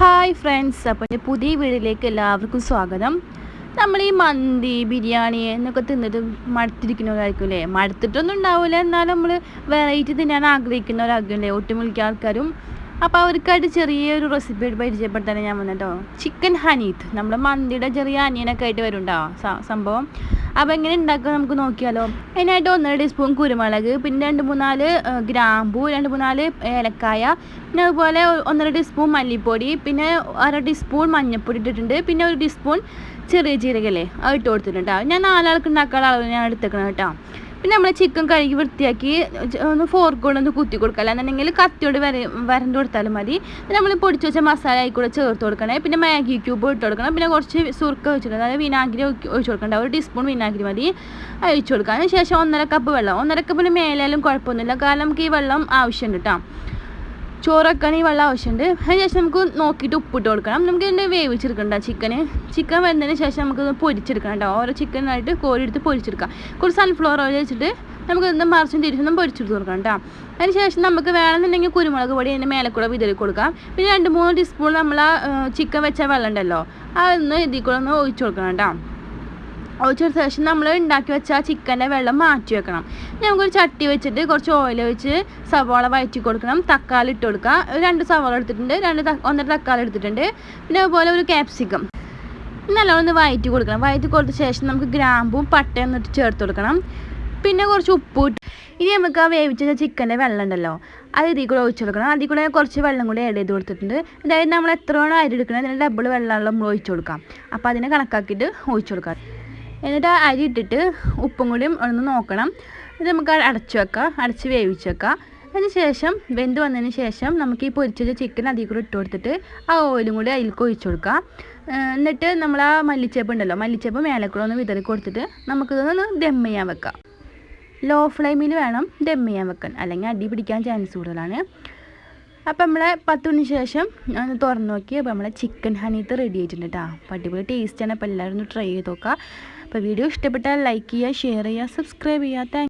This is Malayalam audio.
ഹായ് ഫ്രണ്ട്സ് അപ്പോൾ എന്റെ പുതിയ വീഡിയോയിലേക്ക് എല്ലാവർക്കും സ്വാഗതം. നമ്മൾ ഈ മന്തി ബിരിയാണി എന്നൊക്കെ തിന്നിട്ട് മടുത്തിരിക്കുന്നവരായിരിക്കും അല്ലേ മടുത്തിട്ടൊന്നും ഉണ്ടാവില്ല എന്നാലും നമ്മൾ വെറൈറ്റി തിന്നാൻ ആഗ്രഹിക്കുന്നവരാകും അല്ലേ ഒട്ടുമിക്ക ആൾക്കാരും അപ്പോൾ അവർക്കായിട്ട് ചെറിയൊരു റെസിപ്പി പരിചയപ്പെടുത്താൻ ഞാൻ വന്നിട്ടോ. ചിക്കൻ ഹനീത്ത് നമ്മുടെ മന്തിയുടെ ചെറിയ അനിയനൊക്കെ ആയിട്ട് വരുന്നുണ്ടോ? സംഭവം. അപ്പോൾ എങ്ങനെ ഉണ്ടാക്കുക നമുക്ക് നോക്കിയാലോ. അതിനായിട്ട് ഒന്നര ടീസ്പൂൺ കുരുമുളക് പിന്നെ രണ്ട് മൂന്നാൽ ഗ്രാമ്പൂ രണ്ട് മൂന്നാൽ ഏലക്കായ പിന്നെ അതുപോലെ ഒന്നര ടീസ്പൂൺ മല്ലിപ്പൊടി പിന്നെ അര ടീസ്പൂൺ മഞ്ഞൾപ്പൊടി ഇട്ടിട്ടുണ്ട്. പിന്നെ ഒരു ടീസ്പൂൺ ചെറിയ ജീരകല്ലേ? അത് ഇട്ട് കൊടുത്തിട്ടുണ്ട് ഞാൻ നാലാൾക്ക് ഉണ്ടാക്കാനുള്ള അളവ് ഞാൻ എടുത്തേക്കണം കേട്ടോ പിന്നെ നമ്മൾ ചിക്കൻ കഴുകി വൃത്തിയാക്കി ഒന്ന് ഫോർക്ക് കൊണ്ട് ഒന്ന് കുത്തി കൊടുക്കുക. അല്ലാന്നുണ്ടെങ്കിൽ കത്തിയോട് വര വരണ്ട് കൊടുത്താലും മതി. പിന്നെ നമ്മൾ പൊടിച്ച് വെച്ച മസാല ആയിക്കൂടെ കൂടെ ചേർത്ത് കൊടുക്കണേ. പിന്നെ മാഗി ക്യൂബ് ഇട്ട് കൊടുക്കണം. പിന്നെ കുറച്ച് സുർക്ക ഒഴിച്ചിട്ട് അതായത് വിനാഗിരി ഒഴിച്ച് കൊടുക്കണ്ട. ഒരു ടീസ്പൂൺ വിനാഗിരി മതി. ഒഴിച്ച് കൊടുക്കുക അതിന് ശേഷം ഒന്നര കപ്പ് വെള്ളം. ഒന്നര കപ്പിന് മേലായാലും കുഴപ്പമൊന്നുമില്ല. കാരണം നമുക്ക് ഈ വെള്ളം ആവശ്യമുണ്ട് കേട്ടോ ചോറൊക്കെ ഈ വെള്ളം ആവശ്യമുണ്ട് അതിന് ശേഷം നമുക്ക് നോക്കിയിട്ട് ഉപ്പിട്ട് കൊടുക്കണം. നമുക്ക് ഇതിന്റെ വേവിച്ചെടുക്കണ്ട ചിക്കന്. ചിക്കൻ വരുന്നതിന് ശേഷം നമുക്ക് പൊരിച്ചെടുക്കണം കേട്ടോ ഓരോ ചിക്കനായിട്ട് കോരി എടുത്ത് പൊരിച്ചെടുക്കാം. കുറച്ച് സൺഫ്ലവർ ഓയിൽ വെച്ചിട്ട് നമുക്ക് ഇന്ന് മറിച്ചും തിരിച്ചൊന്നും പൊരിച്ചെടുത്ത് കൊടുക്കണം കേട്ടോ അതിന് ശേഷം നമുക്ക് വേണമെന്നുണ്ടെങ്കിൽ കുരുമുളക് പൊടി അതിന്റെ മേലെ കൂടെ വിതറി കൊടുക്കാം. പിന്നെ രണ്ട് മൂന്ന് ടീസ്പൂൺ നമ്മൾ ചിക്കൻ വെച്ച വെള്ളം ഉണ്ടല്ലോ അതൊന്ന് ഇതിൽ കൂടെ ഒന്ന് ഒഴിച്ചു കൊടുക്കണം കേട്ടോ ഒഴിച്ച ശേഷം നമ്മൾ ഉണ്ടാക്കി വെച്ച ആ ചിക്കന്റെ വെള്ളം മാറ്റി വെക്കണം. നമുക്കൊരു ചട്ടി വെച്ചിട്ട് കുറച്ച് ഓയിൽ ഒഴിച്ച് സവാള വയറ്റി കൊടുക്കണം. തക്കാളി ഇട്ട് കൊടുക്കുക. രണ്ട് സവാള എടുത്തിട്ടുണ്ട്. രണ്ട് ഒന്നര തക്കാളി എടുത്തിട്ടുണ്ട്. പിന്നെ അതുപോലെ ഒരു ക്യാപ്സിക്കം നല്ലോണം ഒന്ന് വയറ്റി കൊടുക്കണം. വയറ്റി കൊടുത്ത ശേഷം നമുക്ക് ഗ്രാമ്പും പട്ടയും ഒന്നിട്ട് ചേർത്ത് കൊടുക്കണം. പിന്നെ കുറച്ച് ഉപ്പ് ഇനി നമുക്ക് ആ വേവിച്ച ചിക്കന്റെ വെള്ളം ഉണ്ടല്ലോ അത് ഇതിൽ കൂടെ ഒഴിച്ചു കൊടുക്കണം. അതിൽ കൂടെ കുറച്ച് വെള്ളം കൂടി ആഡ് ചെയ്ത് കൊടുത്തിട്ടുണ്ട്. അതായത് നമ്മൾ എത്രയാണോ അരി എടുക്കണം അതിന് ഡബിൾ വെള്ളം നമ്മൾ ഒഴിച്ചു കൊടുക്കാം അപ്പോൾ അതിനെ കണക്കാക്കിയിട്ട് ഒഴിച്ചു കൊടുക്കാം എന്നിട്ട് ആ അരി ഇട്ടിട്ട് ഉപ്പും കൂടിയും ഒന്ന് നോക്കണം. ഇത് നമുക്ക് അടച്ചു വെക്കാം. അടച്ച് വേവിച്ച് വെക്കാം. അതിന് ശേഷം വെന്ത് വന്നതിന് ശേഷം നമുക്ക് ഈ പൊരിച്ച ചിക്കൻ അതിൽ കൂടെ ഇട്ട് കൊടുത്തിട്ട് ആ ഓയിലും കൂടി അതിലേക്ക് ഒഴിച്ചു കൊടുക്കാം. എന്നിട്ട് നമ്മൾ ആ മല്ലിച്ചേപ്പ് ഉണ്ടല്ലോ മല്ലിച്ചേപ്പ് മേലെ കൂടെ ഒന്ന് വിതറി കൊടുത്തിട്ട് നമുക്കിതൊന്ന് ദം ചെയ്യാൻ വെക്കാം. ലോ ഫ്ലെയിമിൽ വേണം ദം ചെയ്യാൻ വെക്കാൻ. അല്ലെങ്കിൽ അടി പിടിക്കാൻ ചാൻസ് കൂടുതലാണ്. അപ്പം നമ്മളെ പത്ത് മണിക്ക് ശേഷം ഒന്ന് തുറന്ന് നോക്കി അപ്പോൾ നമ്മളെ ചിക്കൻ ഹനീത്ത് റെഡി ആയിട്ടുണ്ട് കേട്ടോ അടിപൊളി ടേസ്റ്റാണ് അപ്പോൾ എല്ലാവരും ഒന്ന് ട്രൈ ചെയ്ത് നോക്കുക അപ്പോൾ വീഡിയോ ഇഷ്ടപ്പെട്ടാൽ ലൈക്ക് ചെയ്യുക ഷെയർ ചെയ്യുക സബ്സ്ക്രൈബ് ചെയ്യുക താങ്ക്